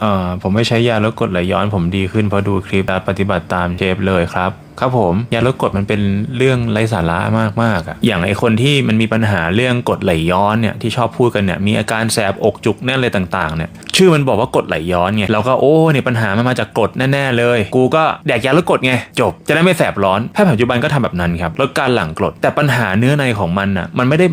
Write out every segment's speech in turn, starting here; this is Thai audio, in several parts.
เอ่อผมไม่ใช้ยาลดกรดไหลย้อนผมดีขึ้นเพราะดูคลิปและปฏิบัติตามเชฟเลยครับ ครับผมยาลดกรดมันเป็นเรื่องไร้สาระมากๆอะอย่างไอคนที่มันมีปัญหาเรื่องกรดไหลย้อนเนี่ยที่ชอบพูดกันเนี่ยมีอาการแสบอกจุกแน่นอะไรต่างๆเนี่ยชื่อมันบอกว่ากรดไหลย้อนไงเราก็โอ้เนี่ยปัญหามันมาจากกรดแน่ๆเลย กูก็แดกยาลดกรดไงจบ จะได้ไม่แสบร้อนแพทย์ปัจจุบันก็ทำแบบนั้นครับลดการหลั่งกรดแต่ปัญหาเนื้อในของมันอะมันไม่ได้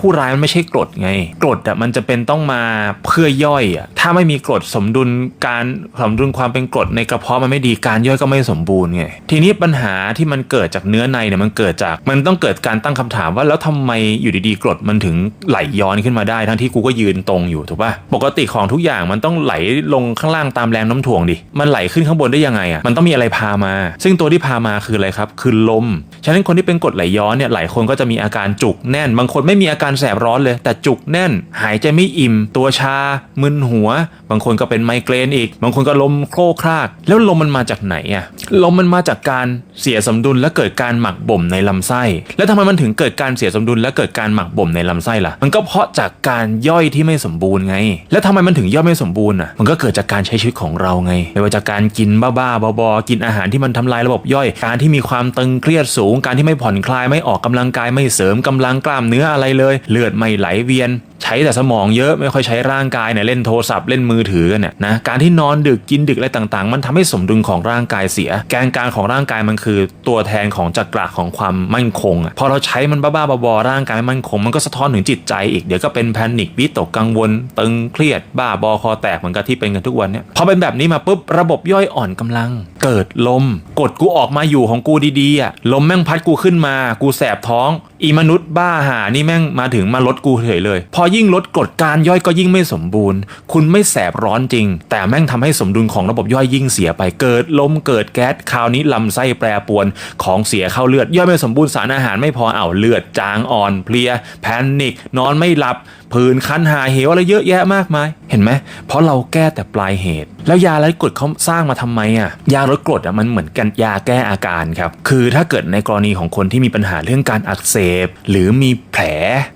ผู้ร้ายมันไม่ใช่กรดไง กรดอะมันจะเป็นต้องมาเพื่อย่อยอะถ้าไม่มีกรดสมดุลการสมดุลความเป็นกรดในกระเพาะมันไม่ดีการย่อยก็ไม่สมบูรณ์ไงทีนี้ปัญหาที่มันเกิดจากเนื้อในเนี่ยมันเกิดจากมันต้องเกิดการตั้งคำถามว่าแล้วทำไมอยู่ดีๆกรดมันถึงไหลย้อนขึ้นมาได้ ทั้งที่กูก็ยืนตรงอยู่ถูกป่ะปกติของทุกอย่างมันต้องไหลลงข้างล่างตามแรงน้ำถ่วงดิมันไหลขึ้นข้างบนได้ยังไงอะมันต้องมีอะไรพามา ซึ่งตัวที่พามาคืออะไรครับคือลม ฉะนั้นคนที่เป็นกรดไหลย้อนเนี่ยหลายคนก็จะมีอาการจุกแน่น บางคนไม่มีอาการแสบร้อนเลย แต่จุกแน่น หายใจไม่อิ่ม ตัวชา มึนหัว บางคนก็เป็นไมเกรนอีก บางคนก็ลมโครกคราก แล้วลมมันมาจากไหนอะลมมันมาจากการเสียสมดุลและเกิดการหมักบ่มในลำไส้ แล้วทำไมมันถึงเกิดการเสียสมดุลและเกิดการหมักบ่มในลำไส้ล่ะ มันก็เพราะจากการย่อยที่ไม่สมบูรณ์ไง แล้วทำไมมันถึงย่อยไม่สมบูรณ์อะ มันก็เกิดจากการใช้ชีวิตของเราไง ไม่ว่าจากการกินบ้าๆบอๆกินอาหารที่มันทำลายระบบย่อย การที่มีความตึงเครียดสูง การที่ไม่ผ่อนคลายไม่ออกกำลังกายไม่เสริมกำลังกล้ามเนื้ออะไรเลยเลือดไม่ไหลเวียน ใช้แต่สมองเยอะไม่ค่อยใช้ร่างกายเนี่ยเล่นโทรศัพท์เล่นมือถือกันเนี่ยนะการที่นอนดึกกินดึกอะไรต่างๆ มันทำให้สมดุลของร่างกายเสีย แกนกลางของร่างกายมันคือ ตัวแทนของจักระของความมั่นคงอะพอเราใช้มันบ้าๆบอๆร่างกายไม่มั่นคง มันก็สะท้อนถึงจิตใจอีกเดี๋ยวก็เป็นแพนิควิตกกังวล ตึงเครียดบ้าบอคอแตกเหมือนกับที่เป็นกันทุกวันเนี่ยพอเป็นแบบนี้มาปุ๊บระบบย่อยอ่อนกำลัง เกิดลม กดกูออกมาอยู่ของกูดีๆอะลมแม่งพัดกูขึ้นมา กูแสบท้อง อีมนุษย์บ้าหานี่แม่งมาถึงมาลดกูเฉยเลย พอยิ่งลดกดการย่อยก็ยิ่งไม่สมบูรณ์ คุณไม่แสบร้อนจริง แต่แม่งทำให้สมดุลของระบบย่อยยิ่งเสียไปเกิดลมเกิดแก๊สคราวนี้ลำไส้แปรปวนของเสียเข้าเลือด ย่อยไม่สมบูรณ์สารอาหารไม่พอเอาเลือดจางอ่อนเพลีย แพนิคนอนไม่หลับ ผื่นคันหาเหวอะไรเยอะแยะมากมาย เห็นไหม เพราะเราแก้แต่ปลายเหตุ แล้วยาลดกรดเขาสร้างมาทำไมอะ ยาลดกรดอะมันเหมือนกันยาแก้อาการครับ คือถ้าเกิดในกรณีของคนที่มีปัญหาเรื่องการอักเสบ หรือมี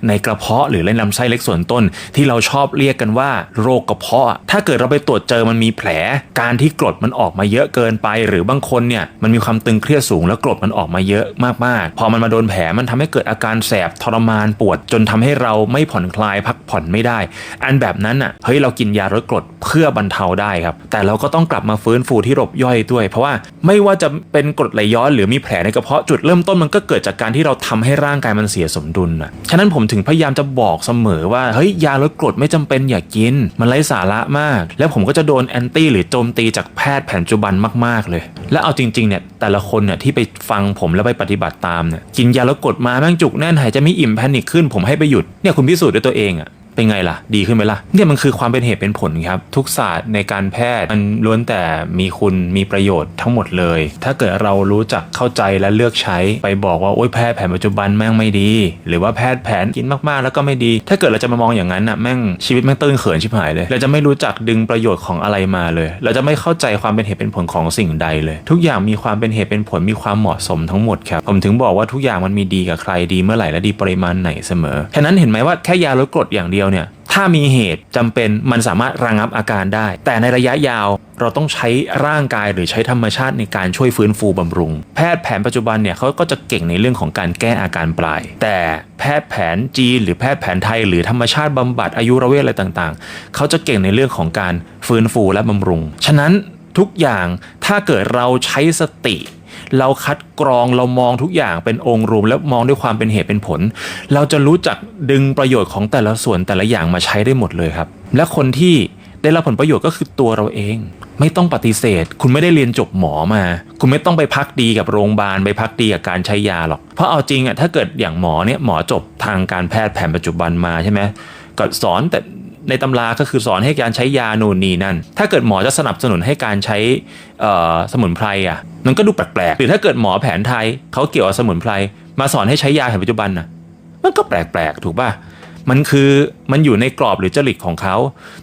ในกระเพาะหรือในลำไส้เล็กส่วนต้น ที่เราชอบเรียกกันว่า โรคกระเพาะอะถ้าเกิดเราไปตรวจเจอมันมีแผล การที่กรดมันออกมาเยอะเกินไป หรือบางคนเนี่ยมันมีความตึงเครียดสูงแล้วกรดมันออกมาเยอะมากๆ พอมันมาโดนแผลมันทำให้เกิดอาการแสบทรมานปวด จนทำให้เราไม่ผ่อนคลายพักผ่อนไม่ได้ อันแบบนั้นอะเฮ้ยเรากินยาลดกรดเพื่อบรรเทาได้ครับแต่เราก็ต้องกลับมาฟื้นฟูที่ระบบย่อยด้วย เพราะว่าไม่ว่าจะเป็นกรดไหลย้อนหรือมีแผลในกระเพาะจุดเริ่มต้นมันก็เกิดจากการที่เราทำให้ร่างกายมันเสียสมดุลอะฉะนั้นผมถึงพยายามจะบอกเสมอว่าเฮ้ยยาลดกรดไม่จำเป็นอย่ากิน มันไร้สาระมาก แล้วผมก็จะโดนแอนตี้หรือโจมตีจากแพทย์แผนปัจจุบันมาก ๆ เลย และเอาจริงๆเนี่ยแต่ละคนเนี่ยที่ไปฟังผมแล้วไปปฏิบัติตามเนี่ยกินยาลดกรดมาแม่งจุกแน่นหายจะไม่อิ่มแพนิคขึ้นผมให้ไปหยุดเนี่ยคุณพิสูจน์ด้วยตัวเองอะ เป็นไงล่ะ ดีขึ้นไหมล่ะเนี่ยมันคือความเป็นเหตุเป็นผลครับ ทุกศาสตร์ในการแพทย์มันล้วนแต่มีคุณมีประโยชน์ทั้งหมดเลย ถ้าเกิดเรารู้จักเข้าใจและเลือกใช้ไปบอกว่าโอ้ยแพทย์แผนปัจจุบันแม่งไม่ดี หรือว่าแพทย์แผนกินมากๆ แล้วก็ไม่ดี ถ้าเกิดเราจะมามองอย่างนั้นน่ะแม่งชีวิตแม่งตื้นเขินชิบหายเลย เราจะไม่รู้จักดึงประโยชน์ของอะไรมาเลย เราจะไม่เข้าใจความเป็นเหตุเป็นผลของสิ่งใดเลย ทุกอย่างมีความเป็นเหตุเป็นผลมีความเหมาะสมทั้งหมดครับผมถึงบอกว่าทุกอย่างมันมีดีกับใครดีเมื่อไหร่และดีปริมาณไหนเสมอฉะนั้นเห็นไหมว่าแค่ยาลดกรดอย่างเดียวเนี่ยถ้ามีเหตุจำเป็นมันสามารถระงับอาการได้ แต่ในระยะยาวเราต้องใช้ร่างกายหรือใช้ธรรมชาติในการช่วยฟื้นฟูบำรุง แพทย์แผนปัจจุบันเนี่ยเขาก็จะเก่งในเรื่องของการแก้อาการปลาย แต่แพทย์แผนจีน หรือแพทย์แผนไทย หรือธรรมชาติบำบัดอายุรเวทอะไรต่างๆ เขาจะเก่งในเรื่องของการฟื้นฟูและบำรุง ฉะนั้นทุกอย่างถ้าเกิดเราใช้สติ เราคัดกรองเรามองทุกอย่างเป็นองค์รวม แล้วมองด้วยความเป็นเหตุเป็นผล เราจะรู้จักดึงประโยชน์ของแต่ละส่วนแต่ละอย่างมาใช้ได้หมดเลยครับ และคนที่ได้รับผลประโยชน์ก็คือตัวเราเอง ไม่ต้องปฏิเสธ คุณไม่ได้เรียนจบหมอมา คุณไม่ต้องไปพักดีกับโรงพยาบาลไปพักดีกับการใช้ยาหรอก เพราะเอาจริงอะถ้าเกิดอย่างหมอเนี่ยหมอจบทางการแพทย์แผนปัจจุบันมาใช่ไหมก็สอนแต่ ในตำราก็คือสอนให้การใช้ยาโน่นนี่นั่น ถ้าเกิดหมอจะสนับสนุนให้การใช้สมุนไพรอะมันก็ดูแปลกๆหรือถ้าเกิดหมอแผนไทยเขาเกี่ยวกับสมุนไพรมาสอนให้ใช้ยาแผนปัจจุบันน่ะมันก็แปลกๆถูกป่ะมันคือมันอยู่ในกรอบหรือจริตของเขา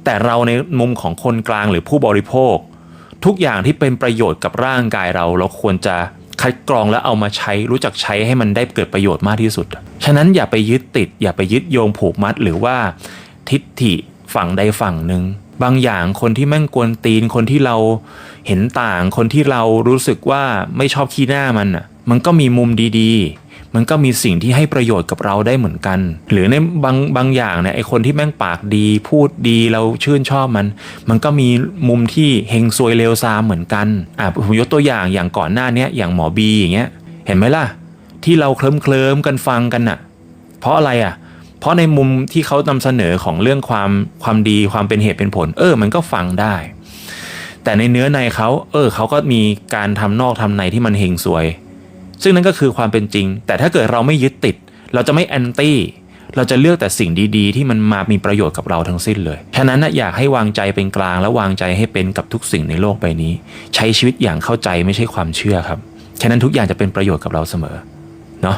แต่เราในมุมของคนกลางหรือผู้บริโภค ทุกอย่างที่เป็นประโยชน์กับร่างกายเรา เราควรจะคัดกรองและเอามาใช้รู้จักใช้ให้มันได้เกิดประโยชน์มากที่สุด ฉะนั้นอย่าไปยึดติด อย่าไปยึดโยงผูกมัดหรือว่า ทิฏฐิฝั่งใดฝั่งหนึ่งบางอย่างคนที่แม่งกวนตีนคนที่เราเห็นต่างคนที่เรารู้สึกว่าไม่ชอบขี้หน้ามันอะมันก็มีมุมดีๆ มันก็มีสิ่งที่ให้ประโยชน์กับเราได้เหมือนกัน หรือในบางบางอย่างเนี่ยไอคนที่แม่งปากดีพูดดีเราชื่นชอบมัน มันก็มีมุมที่เฮงซวยเลวซามเหมือนกันอะผมยกตัวอย่างอย่างก่อนหน้าเนี้ยอย่างหมอบีอย่างเงี้ย เห็นไหมล่ะ ที่เราเคลิ้มเคลิ้มกันฟังกันน่ะ เพราะอะไรอะ เพราะในมุมที่เขานำเสนอของเรื่องความความดีความเป็นเหตุเป็นผล เออ มันก็ฟังได้ แต่ในเนื้อในเขาเออเขาก็มีการทำนอกทำในที่มันเฮงซวย ซึ่งนั่นก็คือความเป็นจริง แต่ถ้าเกิดเราไม่ยึดติด เราจะไม่แอนตี้เราจะเลือกแต่สิ่งดีๆ ที่มันมามีประโยชน์กับเราทั้งสิ้นเลย ฉะนั้นนะอยากให้วางใจเป็นกลางและวางใจให้เป็นกับทุกสิ่งในโลกใบนี้ ใช้ชีวิตอย่างเข้าใจไม่ใช่ความเชื่อครับ ฉะนั้นทุกอย่างจะเป็นประโยชน์กับเราเสมอ เนาะ